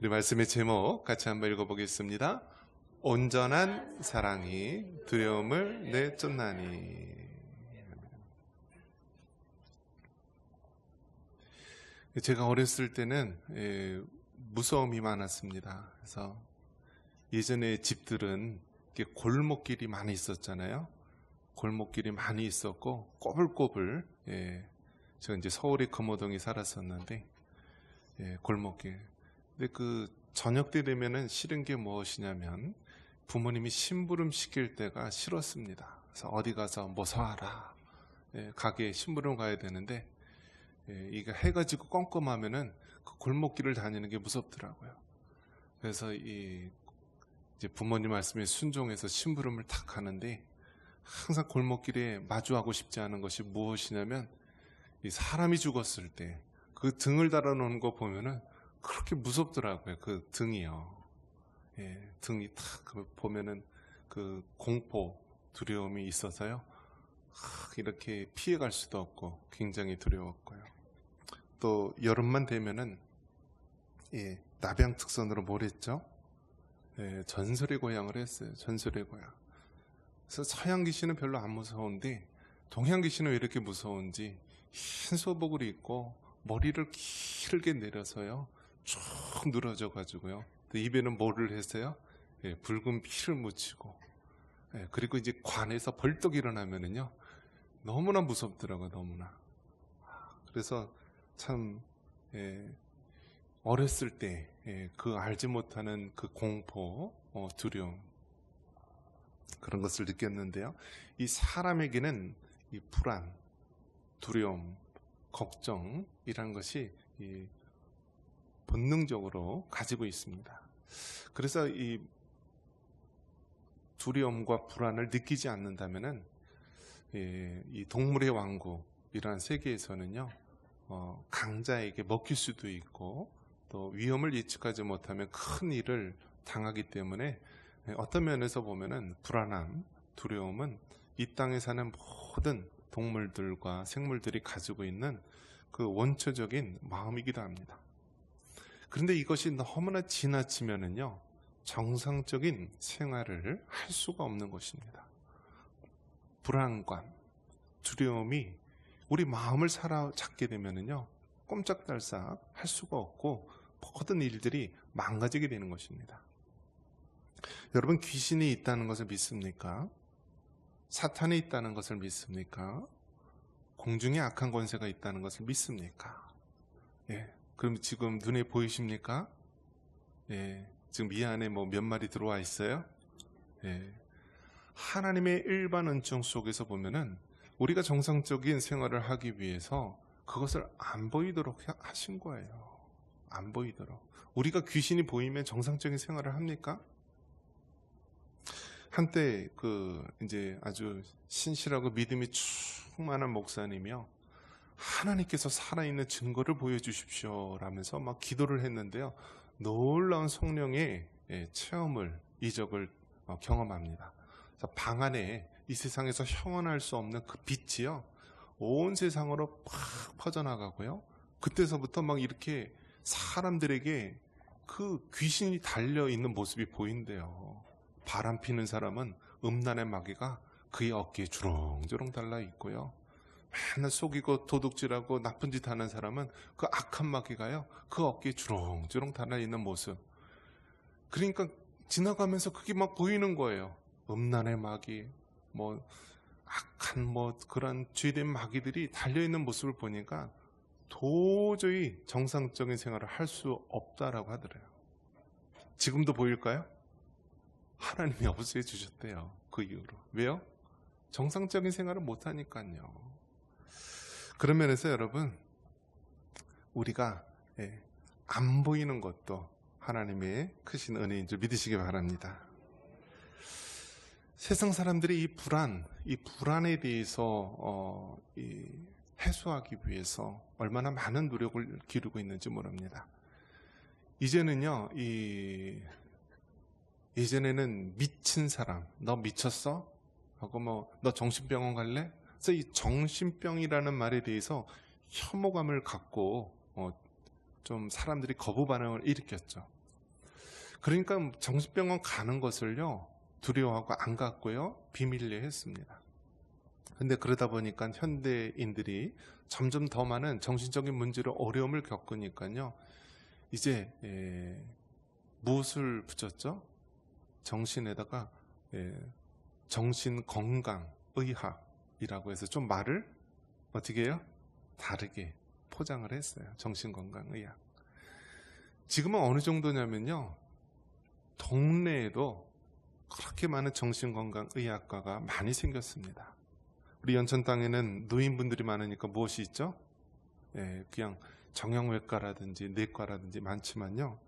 우리 말씀의 제목 같이 한번 읽어보겠습니다. 온전한 사랑이 두려움을 내쫓나니. 제가 어렸을 때는 예, 무서움이 많았습니다. 그래서 예전에 집들은 골목길이 많이 있었잖아요. 골목길이 많이 있었고 꼬불꼬불. 예, 제가 이제 서울의 금호동에 살았었는데 예, 골목길. 근데 그 저녁 때 되면은 싫은 게 무엇이냐면 부모님이 심부름 시킬 때가 싫었습니다. 그래서 어디 가서 뭐 사와라. 예, 가게에 심부름 가야 되는데 예, 이게 해가 지고 껌껌하면은 그 골목길을 다니는 게 무섭더라고요. 그래서 이 이제 부모님 말씀에 순종해서 심부름을 탁 하는데 항상 골목길에 마주하고 싶지 않은 것이 무엇이냐면 이 사람이 죽었을 때 그 등을 달아놓은 거 보면은 그렇게 무섭더라고요. 그 등이요. 예, 등이 탁그 보면은 그 공포, 두려움이 있어서요. 하, 이렇게 피해갈 수도 없고 굉장히 두려웠고요. 또 여름만 되면은 예, 남양 특선으로 뭘 했죠? 예, 전설의 고향을 했어요. 전설의 고향. 그래서 서양 귀신은 별로 안 무서운데 동양 귀신은 왜 이렇게 무서운지 흰 소복을 입고 머리를 길게 내려서요. 쭉 늘어져 가지고요. 입에는 뭐를 했어요? 예, 붉은 피를 묻히고 예, 그리고 이제 관에서 벌떡 일어나면은요. 너무나 무섭더라고요. 너무나. 그래서 참 예, 어렸을 때 그 알지 못하는 그 공포, 어, 두려움 그런 것을 느꼈는데요. 이 사람에게는 이 불안, 두려움, 걱정이라는 것이 이 본능적으로 가지고 있습니다. 그래서 이 두려움과 불안을 느끼지 않는다면은 예, 이 동물의 왕국이라는 세계에서는요 어, 강자에게 먹힐 수도 있고 또 위험을 예측하지 못하면 큰 일을 당하기 때문에 예, 어떤 면에서 보면은 불안함, 두려움은 이 땅에 사는 모든 동물들과 생물들이 가지고 있는 그 원초적인 마음이기도 합니다. 그런데 이것이 너무나 지나치면은요, 정상적인 생활을 할 수가 없는 것입니다. 불안감, 두려움이 우리 마음을 사로잡게 되면은요, 꼼짝달싹 할 수가 없고 모든 일들이 망가지게 되는 것입니다. 여러분 귀신이 있다는 것을 믿습니까? 사탄이 있다는 것을 믿습니까? 공중에 악한 권세가 있다는 것을 믿습니까? 예. 그럼 지금 눈에 보이십니까? 예. 지금 이 안에 뭐 몇 마리 들어와 있어요? 예. 하나님의 일반 은총 속에서 보면은 우리가 정상적인 생활을 하기 위해서 그것을 안 보이도록 하신 거예요. 안 보이도록. 우리가 귀신이 보이면 정상적인 생활을 합니까? 한때 그 이제 아주 신실하고 믿음이 충만한 목사님이요. 하나님께서 살아있는 증거를 보여주십시오. 라면서 막 기도를 했는데요. 놀라운 성령의 예, 체험을, 이적을 어, 경험합니다. 방 안에 이 세상에서 형언할 수 없는 그 빛이요. 온 세상으로 팍 퍼져나가고요. 그때서부터 막 이렇게 사람들에게 그 귀신이 달려 있는 모습이 보인대요. 바람 피는 사람은 음란의 마귀가 그의 어깨에 주렁주렁 달라 있고요. 맨날 속이고 도둑질하고 나쁜 짓 하는 사람은 그 악한 마귀가요. 그 어깨에 주렁주렁 달아 있는 모습. 그러니까 지나가면서 그게 막 보이는 거예요. 음란의 마귀, 뭐 악한 뭐 그런 죄된 마귀들이 달려 있는 모습을 보니까 도저히 정상적인 생활을 할 수 없다라고 하더래요. 지금도 보일까요? 하나님이 없애 주셨대요. 그 이후로. 왜요? 정상적인 생활을 못 하니까요. 그런 면에서 여러분, 우리가 예, 안 보이는 것도 하나님의 크신 은혜인 줄 믿으시기 바랍니다. 세상 사람들이 이 불안, 이 불안에 대해서 어, 이 해소하기 위해서 얼마나 많은 노력을 기르고 있는지 모릅니다. 이제는요, 이 예전에는 미친 사람, 너 미쳤어? 하고 뭐, 너 정신병원 갈래? 그래서 이 정신병이라는 말에 대해서 혐오감을 갖고, 어, 좀 사람들이 거부 반응을 일으켰죠. 그러니까 정신병원 가는 것을요 두려워하고 안 갔고요 비밀리에 했습니다. 근데 그러다 보니까 현대인들이 점점 더 많은 정신적인 문제로 어려움을 겪으니까요 이제 예, 무엇을 붙였죠? 정신에다가 예, 정신 건강 의학 이라고 해서 좀 말을 어떻게 해요? 다르게 포장을 했어요. 정신 건강 의학. 지금은 어느 정도냐면요. 동네에도 그렇게 많은 정신건강의학과가 많이 생겼습니다. 우리 연천 땅에는 노인분들이 많으니까 무엇이 있죠? 예, 그냥 정형외과라든지 내과라든지 많지만요.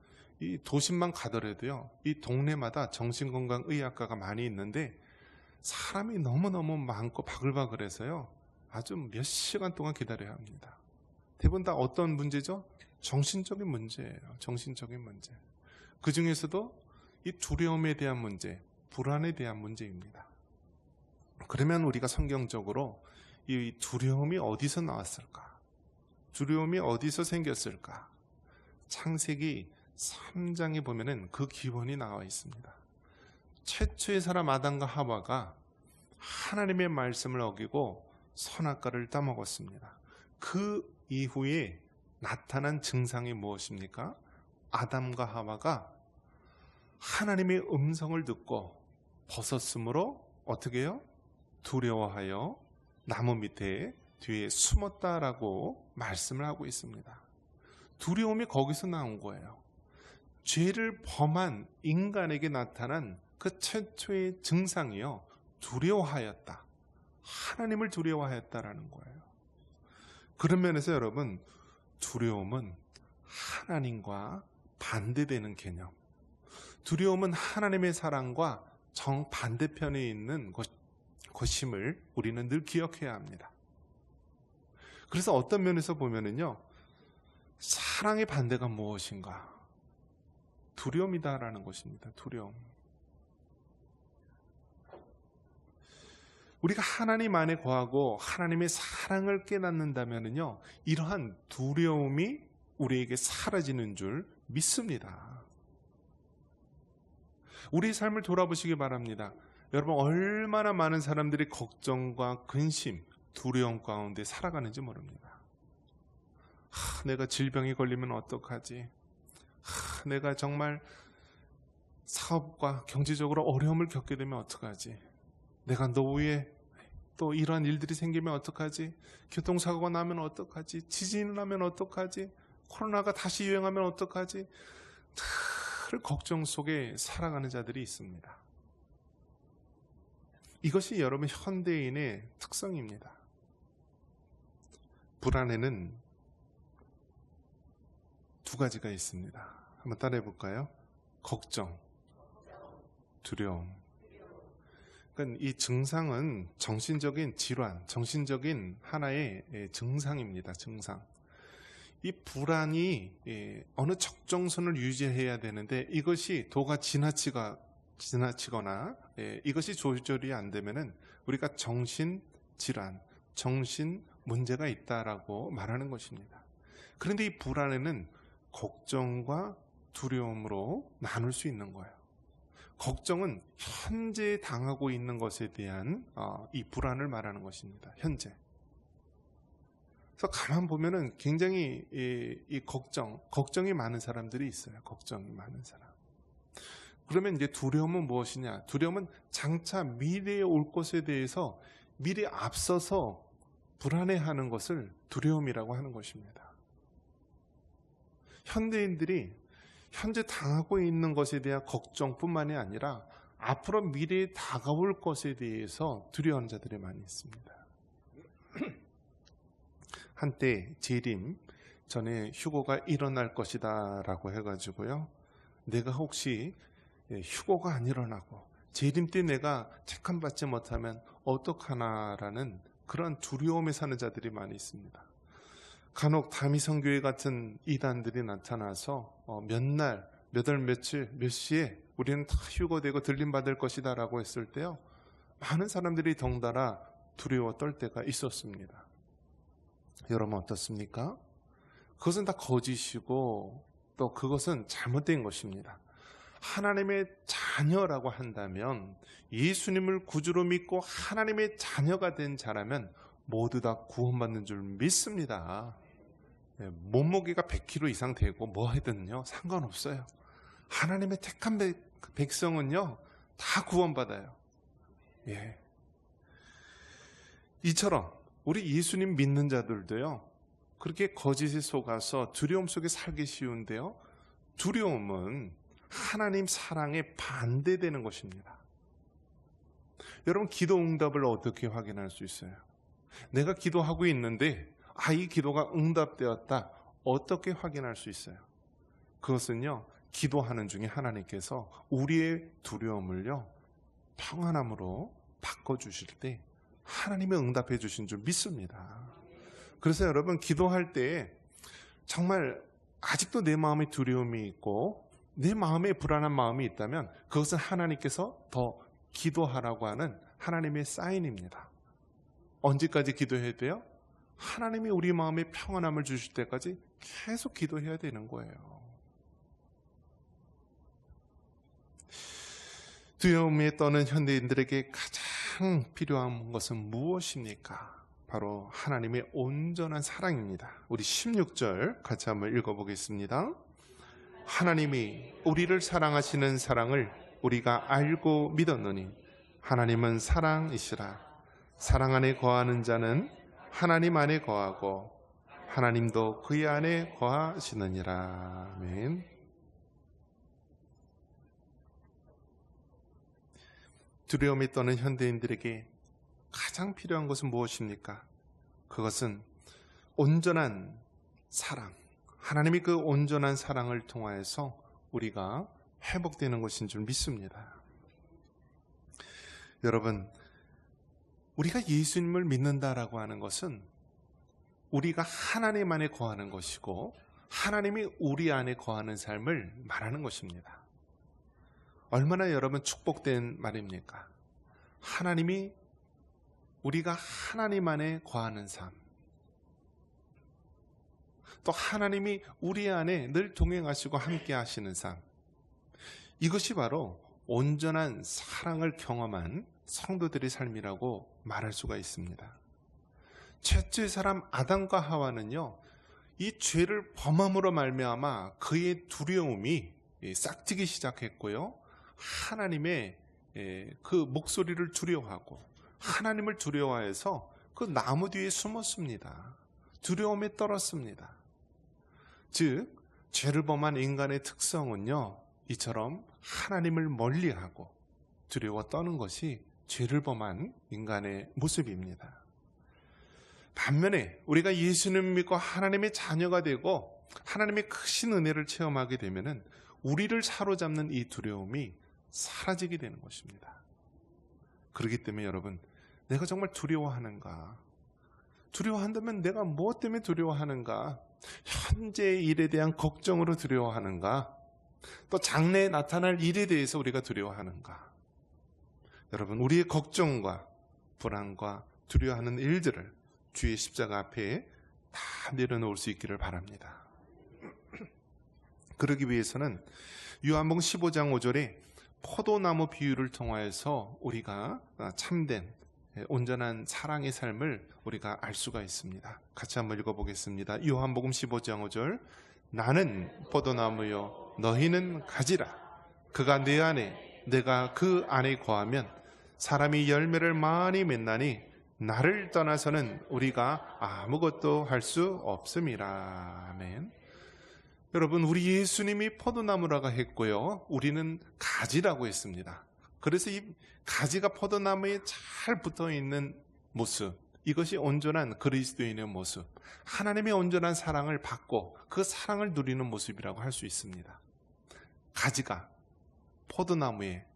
이 도심만 가더라도요. 이 동네마다 정신건강의학과가 많이 있는데 사람이 너무너무 많고 바글바글해서요. 아주 몇 시간 동안 기다려야 합니다. 대부분 다 어떤 문제죠? 정신적인 문제예요. 정신적인 문제. 그 중에서도 이 두려움에 대한 문제, 불안에 대한 문제입니다. 그러면 우리가 성경적으로 이 두려움이 어디서 나왔을까? 두려움이 어디서 생겼을까? 창세기 3장에 보면은 그 기원이 나와 있습니다. 최초의 사람 아담과 하와가 하나님의 말씀을 어기고 선악과를 따먹었습니다. 그 이후에 나타난 증상이 무엇입니까? 아담과 하와가 하나님의 음성을 듣고 벗었으므로 어떻게 해요? 두려워하여 나무 밑에 뒤에 숨었다라고 말씀을 하고 있습니다. 두려움이 거기서 나온 거예요. 죄를 범한 인간에게 나타난 그 최초의 증상이요. 두려워하였다. 하나님을 두려워하였다라는 거예요. 그런 면에서 여러분, 두려움은 하나님과 반대되는 개념. 두려움은 하나님의 사랑과 정반대편에 있는 것, 것임을 우리는 늘 기억해야 합니다. 그래서 어떤 면에서 보면은요, 사랑의 반대가 무엇인가? 두려움이다라는 것입니다. 두려움. 우리가 하나님 안에 거하고 하나님의 사랑을 깨닫는다면요, 이러한 두려움이 우리에게 사라지는 줄 믿습니다. 우리 삶을 돌아보시기 바랍니다. 여러분, 얼마나 많은 사람들이 걱정과 근심, 두려움 가운데 살아가는지 모릅니다. 하, 내가 질병이 걸리면 어떡하지? 하, 내가 정말 사업과 경제적으로 어려움을 겪게 되면 어떡하지? 내가 노후에 또 이러한 일들이 생기면 어떡하지? 교통사고가 나면 어떡하지? 지진이 나면 어떡하지? 코로나가 다시 유행하면 어떡하지? 늘 걱정 속에 살아가는 자들이 있습니다. 이것이 여러분 현대인의 특성입니다. 불안에는 두 가지가 있습니다. 한번 따라해 볼까요? 걱정, 두려움. 그러니까 이 증상은 정신적인 질환, 정신적인 하나의 예, 증상입니다. 증상. 이 불안이 예, 어느 적정선을 유지해야 되는데 이것이 도가 지나치가 지나치거나 예, 이것이 조절이 안 되면은 우리가 정신 질환, 정신 문제가 있다라고 말하는 것입니다. 그런데 이 불안에는 걱정과 두려움으로 나눌 수 있는 거예요. 걱정은 현재 당하고 있는 것에 대한 어, 이 불안을 말하는 것입니다. 현재. 그래서 가만 보면은 굉장히 이, 이, 걱정, 걱정이 많은 사람들이 있어요. 걱정이 많은 사람. 그러면 이제 두려움은 무엇이냐? 두려움은 장차 미래에 올 것에 대해서 미리 앞서서 불안해하는 것을 두려움이라고 하는 것입니다. 현대인들이 현재 당하고 있는 것에 대한 걱정뿐만이 아니라 앞으로 미래에 다가올 것에 대해서 두려워하는 자들이 많이 있습니다. 한때 재림 전에 휴고가 일어날 것이다 라고 해가지고요. 내가 혹시 예, 휴고가 안 일어나고 재림 때 내가 책함 받지 못하면 어떡하나라는 그런 두려움에 사는 자들이 많이 있습니다. 간혹 다미성교회 같은 이단들이 나타나서 어, 몇 날, 몇 월, 며칠, 몇 시에 우리는 다 휴거되고 들림받을 것이다 라고 했을 때요. 많은 사람들이 덩달아 두려워 떨 때가 있었습니다. 여러분 어떻습니까? 그것은 다 거짓이고 또 그것은 잘못된 것입니다. 하나님의 자녀라고 한다면 예수님을 구주로 믿고 하나님의 자녀가 된 자라면 모두 다 구원받는 줄 믿습니다. 예, 몸무게가 100kg 이상 되고 뭐 하든요 상관없어요. 하나님의 택한 백, 백성은요 다 구원받아요. 예. 이처럼 우리 예수님 믿는 자들도요 그렇게 거짓에 속아서 두려움 속에 살기 쉬운데요. 두려움은 하나님 사랑에 반대되는 것입니다. 여러분 기도 응답을 어떻게 확인할 수 있어요? 내가 기도하고 있는데 아 이 기도가 응답되었다. 어떻게 확인할 수 있어요? 그것은요. 기도하는 중에 하나님께서 우리의 두려움을요. 평안함으로 바꿔 주실 때 하나님이 응답해 주신 줄 믿습니다. 그래서 여러분 기도할 때 정말 아직도 내 마음에 두려움이 있고 내 마음에 불안한 마음이 있다면 그것은 하나님께서 더 기도하라고 하는 하나님의 사인입니다. 언제까지 기도해야 돼요? 하나님이 우리 마음에 평안함을 주실 때까지 계속 기도해야 되는 거예요. 두려움에 떠는 현대인들에게 가장 필요한 것은 무엇입니까? 바로 하나님의 온전한 사랑입니다. 우리 16절 같이 한번 읽어보겠습니다. 하나님이 우리를 사랑하시는 사랑을 우리가 알고 믿었노니 하나님은 사랑이시라. 사랑 안에 거하는 자는 하나님 안에 거하고 하나님도 그의 안에 거하시느니라. 아멘. 두려움이 떠는 현대인들에게 가장 필요한 것은 무엇입니까? 그것은 온전한 사랑. 하나님이 그 온전한 사랑을 통하여서 우리가 회복되는 것인 줄 믿습니다. 여러분, 우리가 예수님을 믿는다라고 하는 것은 우리가 하나님 안에 거하는 것이고 하나님이 우리 안에 거하는 삶을 말하는 것입니다. 얼마나 여러분 축복된 말입니까? 하나님이 우리가 하나님 안에 거하는 삶. 또 하나님이 우리 안에 늘 동행하시고 함께 하시는 삶. 이것이 바로 온전한 사랑을 경험한 성도들의 삶이라고 말할 수가 있습니다. 첫째 사람 아담과 하와는요. 이 죄를 범함으로 말미암아 그의 두려움이 싹트기 시작했고요. 하나님의 그 목소리를 두려워하고 하나님을 두려워해서 그 나무 뒤에 숨었습니다. 두려움에 떨었습니다. 즉 죄를 범한 인간의 특성은요. 이처럼 하나님을 멀리하고 두려워 떠는 것이 죄를 범한 인간의 모습입니다. 반면에 우리가 예수님 믿고 하나님의 자녀가 되고 하나님의 크신 은혜를 체험하게 되면은 우리를 사로잡는 이 두려움이 사라지게 되는 것입니다. 그렇기 때문에 여러분, 내가 정말 두려워하는가? 두려워한다면 내가 무엇 때문에 두려워하는가? 현재의 일에 대한 걱정으로 두려워하는가? 또 장래에 나타날 일에 대해서 우리가 두려워하는가? 여러분, 우리의 걱정과 불안과 두려워하는 일들을 주의 십자가 앞에 다 내려놓을 수 있기를 바랍니다. 그러기 위해서는 요한복음 15장 5절에 포도나무 비유를 통하여서 우리가 참된 온전한 사랑의 삶을 우리가 알 수가 있습니다. 같이 한번 읽어보겠습니다. 요한복음 15장 5절 나는 포도나무요 너희는 가지라 그가 내 안에 내가 그 안에 거하면 사람이 열매를 많이 맺나니 나를 떠나서는 우리가 아무것도 할 수 없음이라. 아멘. 여러분, 우리 예수님이 포도나무라고 했고요. 우리는 가지라고 했습니다. 그래서 이 가지가 포도나무에 잘 붙어 있는 모습, 이것이 온전한 그리스도인의 모습, 하나님의 온전한 사랑을 받고 그 사랑을 누리는 모습이라고 할 수 있습니다. 가지가 포도나무에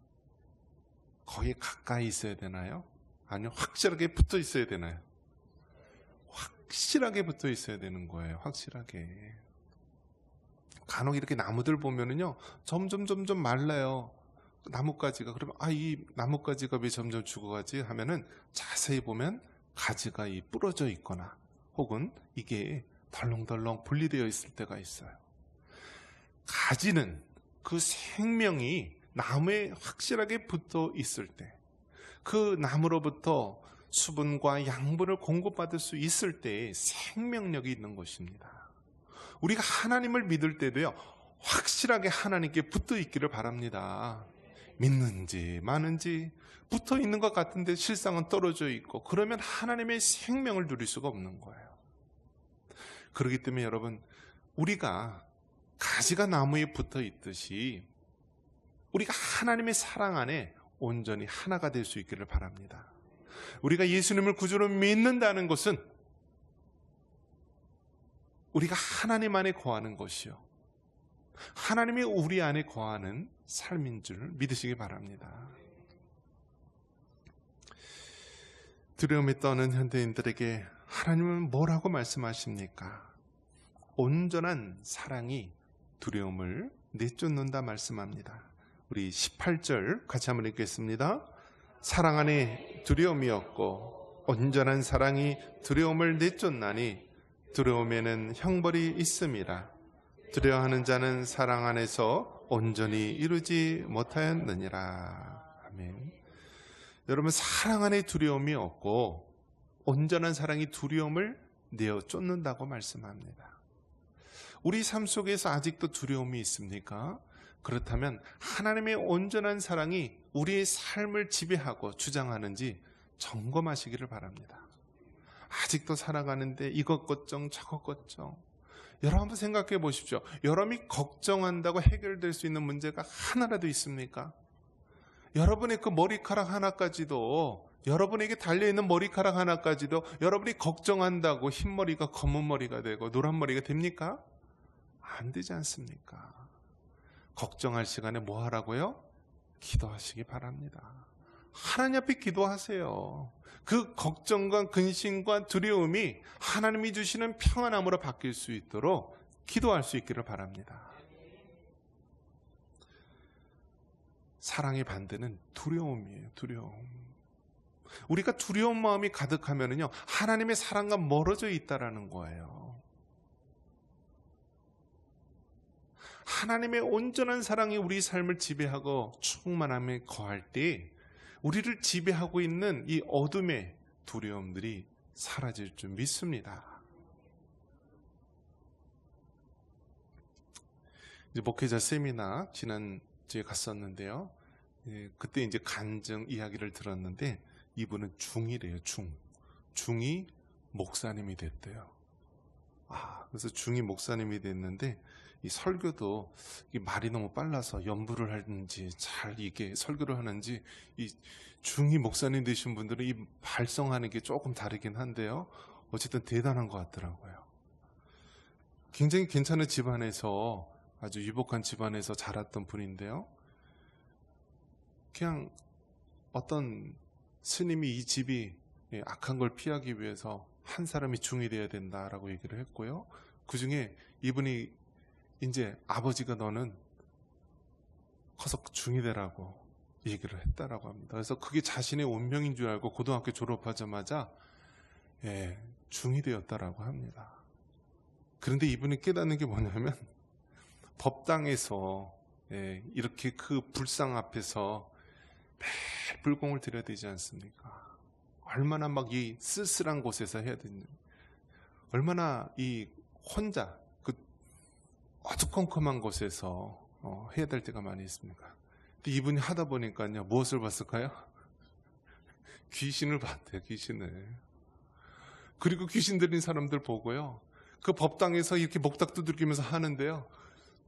거의 가까이 있어야 되나요? 아니요, 확실하게 붙어 있어야 되나요? 확실하게 붙어 있어야 되는 거예요. 확실하게. 간혹 이렇게 나무들 보면은요, 점점 점점 말라요. 나뭇가지가 그러면 아 이 나뭇가지가 왜 점점 죽어가지 하면은 자세히 보면 가지가 이 부러져 있거나 혹은 이게 덜렁덜렁 분리되어 있을 때가 있어요. 가지는 그 생명이 나무에 확실하게 붙어 있을 때, 그 나무로부터 수분과 양분을 공급받을 수 있을 때에 생명력이 있는 것입니다. 우리가 하나님을 믿을 때도요, 확실하게 하나님께 붙어 있기를 바랍니다. 믿는지 마는지 붙어 있는 것 같은데 실상은 떨어져 있고 그러면 하나님의 생명을 누릴 수가 없는 거예요. 그렇기 때문에 여러분 우리가 가지가 나무에 붙어 있듯이 우리가 하나님의 사랑 안에 온전히 하나가 될 수 있기를 바랍니다. 우리가 예수님을 구주로 믿는다는 것은 우리가 하나님 안에 거하는 것이요. 하나님이 우리 안에 거하는 삶인 줄 믿으시기 바랍니다. 두려움이 떠는 현대인들에게 하나님은 뭐라고 말씀하십니까? 온전한 사랑이 두려움을 내쫓는다 말씀합니다. 우리 18절 같이 한번 읽겠습니다. 사랑 안에 두려움이 없고 온전한 사랑이 두려움을 내쫓나니 두려움에는 형벌이 있음이라. 두려워하는 자는 사랑 안에서 온전히 이루지 못하였느니라. 아멘. 여러분 사랑 안에 두려움이 없고 온전한 사랑이 두려움을 내어 쫓는다고 말씀합니다. 우리 삶 속에서 아직도 두려움이 있습니까? 그렇다면 하나님의 온전한 사랑이 우리의 삶을 지배하고 주장하는지 점검하시기를 바랍니다. 아직도 살아가는데 이것 걱정 저것 걱정 여러분 한번 생각해 보십시오. 여러분이 걱정한다고 해결될 수 있는 문제가 하나라도 있습니까? 여러분의 그 머리카락 하나까지도 여러분에게 달려있는 머리카락 하나까지도 여러분이 걱정한다고 흰머리가 검은 머리가 되고 노란 머리가 됩니까? 안 되지 않습니까? 걱정할 시간에 뭐 하라고요? 기도하시기 바랍니다. 하나님 앞에 기도하세요. 그 걱정과 근심과 두려움이 하나님이 주시는 평안함으로 바뀔 수 있도록 기도할 수 있기를 바랍니다. 사랑의 반대는 두려움이에요. 두려움. 우리가 두려운 마음이 가득하면은요, 하나님의 사랑과 멀어져 있다라는 거예요. 하나님의 온전한 사랑이 우리 삶을 지배하고 충만함에 거할 때 우리를 지배하고 있는 이 어둠의 두려움들이 사라질 줄 믿습니다. 이제 목회자 세미나 지난 주에 갔었는데요. 예, 그때 이제 간증 이야기를 들었는데 이분은 중이래요, 중. 중이 목사님이 됐대요. 아, 그래서 중이 목사님이 됐는데 이 설교도 이 말이 너무 빨라서 연부를 하는지 잘 이게 설교를 하는지 이 중이 목사님 되신 분들은 이 발성하는 게 조금 다르긴 한데요. 어쨌든 대단한 것 같더라고요. 굉장히 괜찮은 집안에서 아주 유복한 집안에서 자랐던 분인데요. 그냥 어떤 스님이 이 집이 악한 걸 피하기 위해서 한 사람이 중이 되어야 된다라고 얘기를 했고요. 그 중에 이분이 이제 아버지가 너는 커서 중이 되라고 얘기를 했다라고 합니다. 그래서 그게 자신의 운명인 줄 알고 고등학교 졸업하자마자 예, 중이 되었다라고 합니다. 그런데 이분이 깨닫는 게 뭐냐면 법당에서 예, 이렇게 그 불상 앞에서 매일 불공을 드려야 되지 않습니까? 얼마나 막 이 쓸쓸한 곳에서 해야 되는 얼마나 이 혼자 어두컴컴한 곳에서 어, 해야 될 때가 많이 있습니까? 근데 이분이 하다 보니까요, 무엇을 봤을까요? 귀신을 봤대요, 귀신을. 그리고 귀신 들린 사람들 보고요, 그 법당에서 이렇게 목닥 두들기면서 하는데요,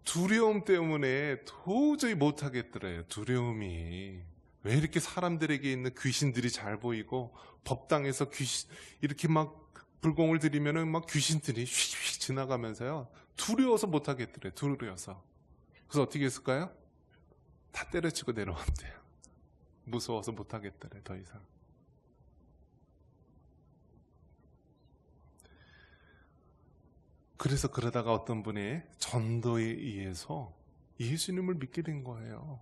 두려움 때문에 도저히 못하겠더래요, 두려움이. 왜 이렇게 사람들에게 있는 귀신들이 잘 보이고, 법당에서 귀신, 이렇게 막 불공을 들이면은 막 귀신들이 휙휙 지나가면서요. 두려워서 못 하겠더래. 두려워서. 그래서 어떻게 했을까요? 다 때려치고 내려왔대요. 무서워서 못 하겠더래. 더 이상. 그래서 그러다가 어떤 분의 전도에 의해서 예수님을 믿게 된 거예요.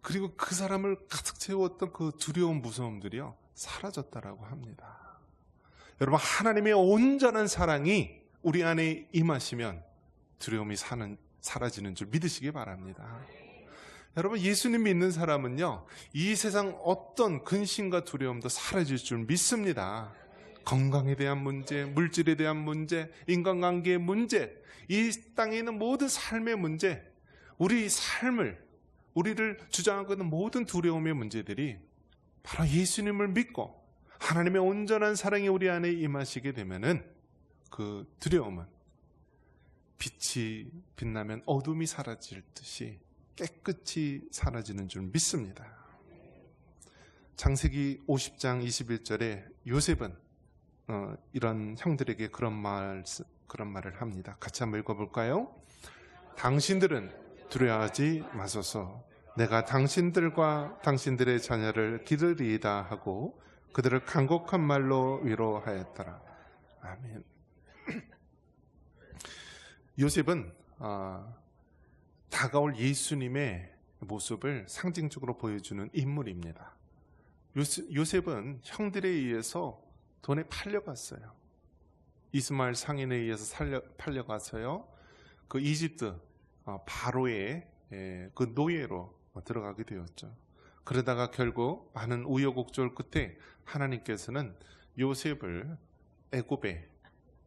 그리고 그 사람을 가득 채웠던 그 두려운 무서움들이요 사라졌다라고 합니다. 여러분 하나님의 온전한 사랑이 우리 안에 임하시면 두려움이 사는 사라지는 줄 믿으시기 바랍니다. 여러분 예수님 믿는 사람은요 이 세상 어떤 근심과 두려움도 사라질 줄 믿습니다. 건강에 대한 문제, 물질에 대한 문제, 인간관계의 문제, 이 땅에 있는 모든 삶의 문제, 우리 삶을 우리를 주장하고 있는 모든 두려움의 문제들이 바로 예수님을 믿고 하나님의 온전한 사랑이 우리 안에 임하시게 되면은 그 두려움은 빛이 빛나면 어둠이 사라질 듯이 깨끗이 사라지는 줄 믿습니다. 창세기 50장 21절에 요셉은 어, 이런 형들에게 그런 말 그런 말을 합니다. 같이 한번 읽어볼까요? 당신들은 두려워하지 마소서. 내가 당신들과 당신들의 자녀를 기르리이다 하고 그들을 간곡한 말로 위로하였더라. 아멘. 요셉은 어, 다가올 예수님의 모습을 상징적으로 보여주는 인물입니다. 요셉은 형들에 의해서 돈에 팔려갔어요. 이스마엘 상인에 의해서 살려, 팔려가서요. 그 이집트 어, 바로의 예, 그 노예로 들어가게 되었죠. 그러다가 결국 많은 우여곡절 끝에 하나님께서는 요셉을 애굽에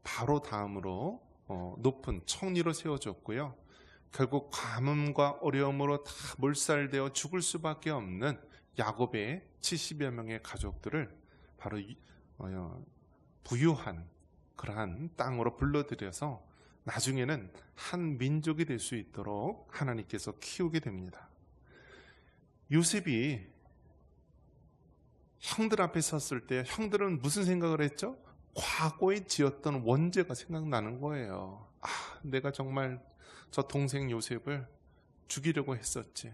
바로 다음으로 어, 높은 청리로 세워줬고요. 결국 가뭄과 어려움으로 다 몰살되어 죽을 수밖에 없는 야곱의 70여 명의 가족들을 바로 어, 부유한 그러한 땅으로 불러들여서 나중에는 한 민족이 될 수 있도록 하나님께서 키우게 됩니다. 요셉이 형들 앞에 섰을 때 형들은 무슨 생각을 했죠? 과거에 지었던 원죄가 생각나는 거예요. 아, 내가 정말 저 동생 요셉을 죽이려고 했었지.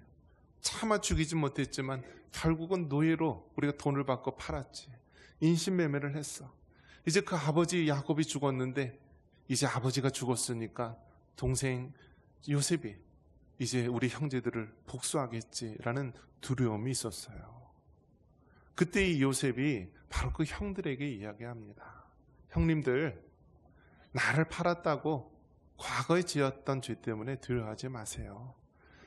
차마 죽이지 못했지만 결국은 노예로 우리가 돈을 받고 팔았지. 인신매매를 했어. 이제 그 아버지 야곱이 죽었는데 이제 아버지가 죽었으니까 동생 요셉이 이제 우리 형제들을 복수하겠지라는 두려움이 있었어요. 그때 이 요셉이 바로 그 형들에게 이야기합니다. 형님들, 나를 팔았다고 과거에 지었던 죄 때문에 두려워하지 마세요.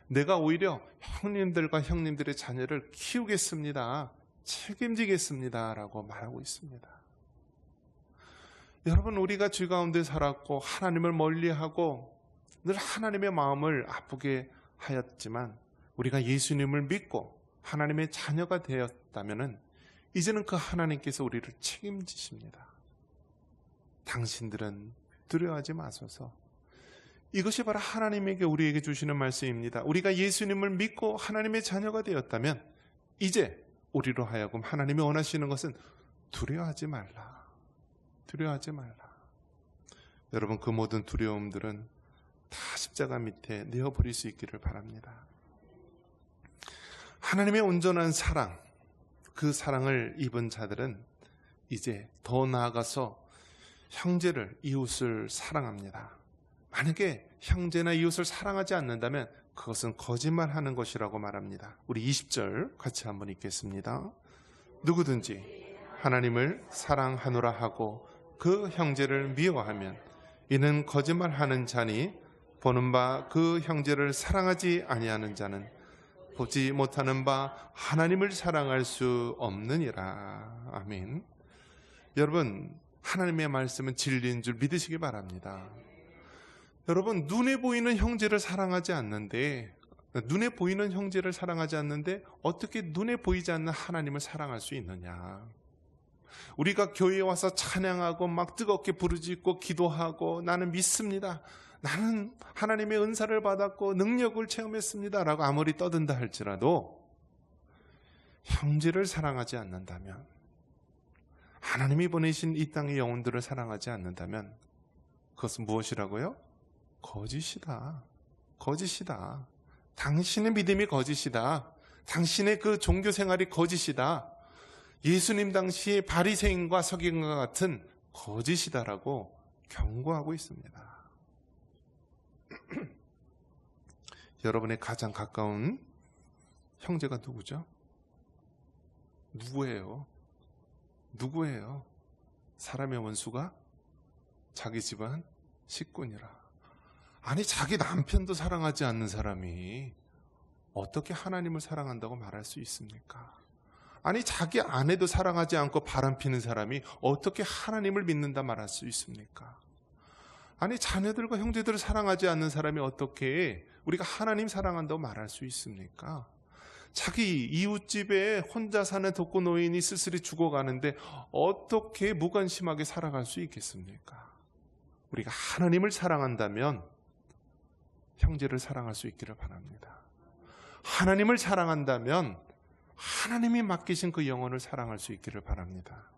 내가 오히려 형님들과 형님들의 자녀를 키우겠습니다. 책임지겠습니다. 라고 말하고 있습니다. 여러분, 우리가 죄 가운데 살았고, 하나님을 멀리하고, 늘 하나님의 마음을 아프게 하였지만, 우리가 예수님을 믿고, 하나님의 자녀가 되었다면, 이제는 그 하나님께서 우리를 책임지십니다. 당신들은 두려워하지 마소서. 이것이 바로 하나님에게 우리에게 주시는 말씀입니다. 우리가 예수님을 믿고 하나님의 자녀가 되었다면 이제 우리로 하여금 하나님이 원하시는 것은 두려워하지 말라. 두려워하지 말라. 여러분 그 모든 두려움들은 다 십자가 밑에 내어버릴 수 있기를 바랍니다. 하나님의 온전한 사랑, 그 사랑을 입은 자들은 이제 더 나아가서 형제를, 이웃을 사랑합니다. 만약에 형제나 이웃을 사랑하지 않는다면 그것은 거짓말하는 것이라고 말합니다. 우리 20절 같이 한번 읽겠습니다. 누구든지 하나님을 사랑하노라 하고 그 형제를 미워하면 이는 거짓말하는 자니 보는 바 그 형제를 사랑하지 아니하는 자는 보지 못하는 바 하나님을 사랑할 수 없느니라. 아멘. 여러분, 하나님의 말씀은 진리인 줄 믿으시기 바랍니다. 여러분, 눈에 보이는 형제를 사랑하지 않는데, 눈에 보이는 형제를 사랑하지 않는데, 어떻게 눈에 보이지 않는 하나님을 사랑할 수 있느냐? 우리가 교회에 와서 찬양하고 막 뜨겁게 부르짖고 기도하고 나는 믿습니다. 나는 하나님의 은사를 받았고 능력을 체험했습니다. 라고 아무리 떠든다 할지라도 형제를 사랑하지 않는다면 하나님이 보내신 이 땅의 영혼들을 사랑하지 않는다면 그것은 무엇이라고요? 거짓이다. 거짓이다. 당신의 믿음이 거짓이다. 당신의 그 종교 생활이 거짓이다. 예수님 당시 바리새인과 서기관과 같은 거짓이다라고 경고하고 있습니다. 여러분의 가장 가까운 형제가 누구죠? 누구예요? 누구예요? 사람의 원수가 자기 집안 식군이라. 아니 자기 남편도 사랑하지 않는 사람이 어떻게 하나님을 사랑한다고 말할 수 있습니까? 아니 자기 아내도 사랑하지 않고 바람피는 사람이 어떻게 하나님을 믿는다 말할 수 있습니까? 아니 자녀들과 형제들을 사랑하지 않는 사람이 어떻게 우리가 하나님 사랑한다고 말할 수 있습니까? 자기 이웃집에 혼자 사는 독거노인이 쓸쓸히 죽어가는데 어떻게 무관심하게 살아갈 수 있겠습니까? 우리가 하나님을 사랑한다면 형제를 사랑할 수 있기를 바랍니다. 하나님을 사랑한다면 하나님이 맡기신 그 영혼을 사랑할 수 있기를 바랍니다.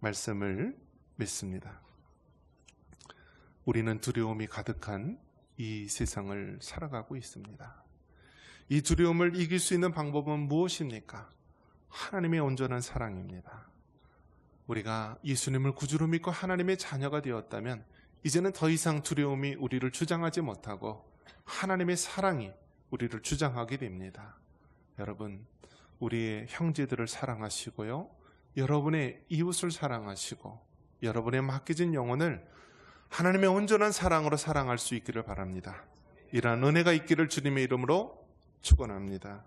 말씀을 믿습니다. 우리는 두려움이 가득한 이 세상을 살아가고 있습니다. 이 두려움을 이길 수 있는 방법은 무엇입니까? 하나님의 온전한 사랑입니다. 우리가 예수님을 구주로 믿고 하나님의 자녀가 되었다면 이제는 더 이상 두려움이 우리를 주장하지 못하고 하나님의 사랑이 우리를 주장하게 됩니다. 여러분, 우리의 형제들을 사랑하시고요. 여러분의 이웃을 사랑하시고 여러분의 맡겨진 영혼을 하나님의 온전한 사랑으로 사랑할 수 있기를 바랍니다. 이러한 은혜가 있기를 주님의 이름으로 축원합니다.